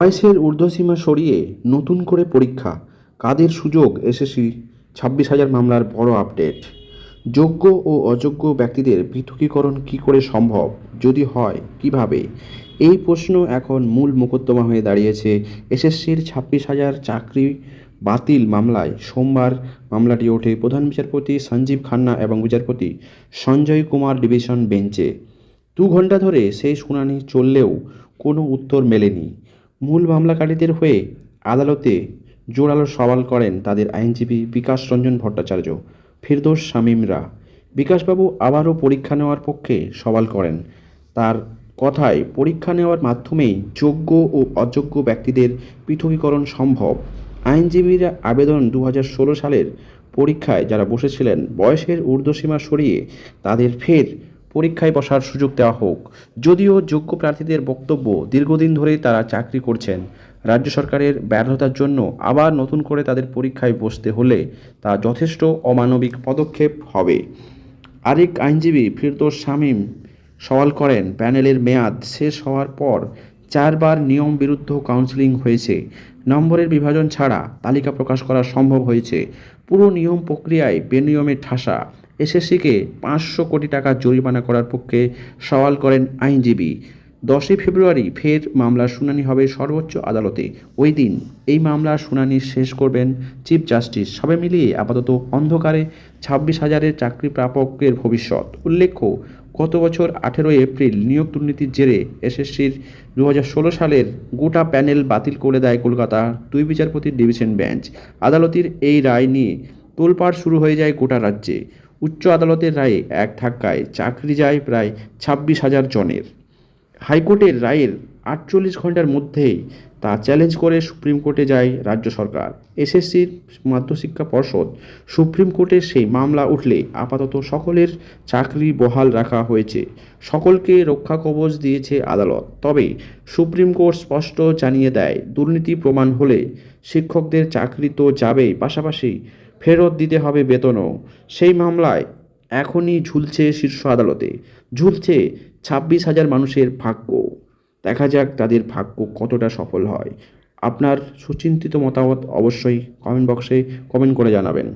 বয়সের ঊর্ধ্বসীমা সরিয়ে নতুন করে পরীক্ষা। কাদের সুযোগ? এসএসসি ছাব্বিশ হাজার মামলার বড় আপডেট। যোগ্য ও অযোগ্য ব্যক্তিদের পৃথকীকরণ কী করে সম্ভব? যদি হয়, কীভাবে? এই প্রশ্ন এখন মূল মোকদ্দমা হয়ে দাঁড়িয়েছে এসএসসির ছাব্বিশ হাজার চাকরি বাতিল মামলায়। সোমবার মামলাটি ওঠে প্রধান বিচারপতি সঞ্জীব খান্না এবং বিচারপতি সঞ্জয় কুমার ডিভিশন বেঞ্চে। দু ঘণ্টা ধরে সেই শুনানি চললেও কোনো উত্তর মেলেনি। মূল মামলাকারীদের হয়ে আদালতে জোরালো সওয়াল করেন তাদের আইনজীবী বিকাশ রঞ্জন ভট্টাচার্য। ফিরদোস শামীমরা বিকাশবাবু আবারও পরীক্ষা নেওয়ার পক্ষে সওয়াল করেন। তার কথায়, পরীক্ষা নেওয়ার মাধ্যমেই যোগ্য ও অযোগ্য ব্যক্তিদের পৃথকীকরণ সম্ভব। আইনজীবীরা আবেদন দু সালের পরীক্ষায় যারা বসেছিলেন, বয়সের ঊর্ধ্বসীমা সরিয়ে তাদের ফের পরীক্ষায় বসার সুযোগ দেওয়া হোক। যদিও যোগ্য প্রার্থীদের বক্তব্য দীর্ঘদিন ধরেই তারা চাকরি করছেন। রাজ্য সরকারের ব্যর্থতার জন্য আবার নতুন করে তাদের পরীক্ষায় বসতে হলে তা যথেষ্ট অমানবিক পদক্ষেপ হবে। আরেক আইনজীবী ফিরদোস শামীম সওয়াল করেন, প্যানেলের মেয়াদ শেষ হওয়ার পর চারবার নিয়ম বিরুদ্ধ কাউন্সেলিং হয়েছে। নম্বরের বিভাজন ছাড়া তালিকা প্রকাশ করা সম্ভব হয়েছে। পুরো নিয়ম প্রক্রিয়ায় বেনিয়মের ঠাসা। এসএসসিকে পাঁচশো কোটি টাকা জরিমানা করার পক্ষে সওয়াল করেন আইনজীবী। দশই ফেব্রুয়ারি ফের মামলার শুনানি হবে সর্বোচ্চ আদালতে। ওই দিন এই মামলার শুনানি শেষ করবেন চিফ জাস্টিস। সবে মিলিয়ে আপাতত অন্ধকারে ছাব্বিশ হাজারের চাকরি প্রাপকের ভবিষ্যৎ। উল্লেখ্য, গত বছর আঠেরোই এপ্রিল নিয়োগ দুর্নীতির জেরে এসএসসির দু সালের গোটা প্যানেল বাতিল করে দেয় কলকাতা দুই বিচারপতির ডিভিশন বেঞ্চ। আদালতের এই রায় নিয়ে তোলপাড় শুরু হয়ে যায় গোটা রাজ্যে। উচ্চ আদালতের রায়ে এক ধাক্কায় চাকরি যায় প্রায় ছাব্বিশ হাজার জনের। হাইকোর্টের রায়ের আটচল্লিশ ঘণ্টার মধ্যেই তা চ্যালেঞ্জ করে সুপ্রিম কোর্টে যায় রাজ্য সরকার। এসএসসির মাধ্যশিক্ষা পর্ষদ সুপ্রিম কোর্টে সেই মামলা উঠলে আপাতত সকলের চাকরি বহাল রাখা হয়েছে। সকলকে রক্ষা কবচ দিয়েছে আদালত। তবে সুপ্রিম কোর্ট স্পষ্ট জানিয়ে দেয়, দুর্নীতি প্রমাণ হলে শিক্ষকদের চাকরি তো যাবেই। পাশাপাশি ফেরত দিতে হবে বেতনও। সেই মামলায় এখনই ঝুলছে শীর্ষ আদালতে। ঝুলছে ছাব্বিশ হাজার মানুষের ভাগ্য। দেখা যাক তাদের ভাগ্য কতটা সফল হয়। আপনার সুচিন্তিত মতামত অবশ্যই কমেন্ট বক্সে কমেন্ট করে জানাবেন।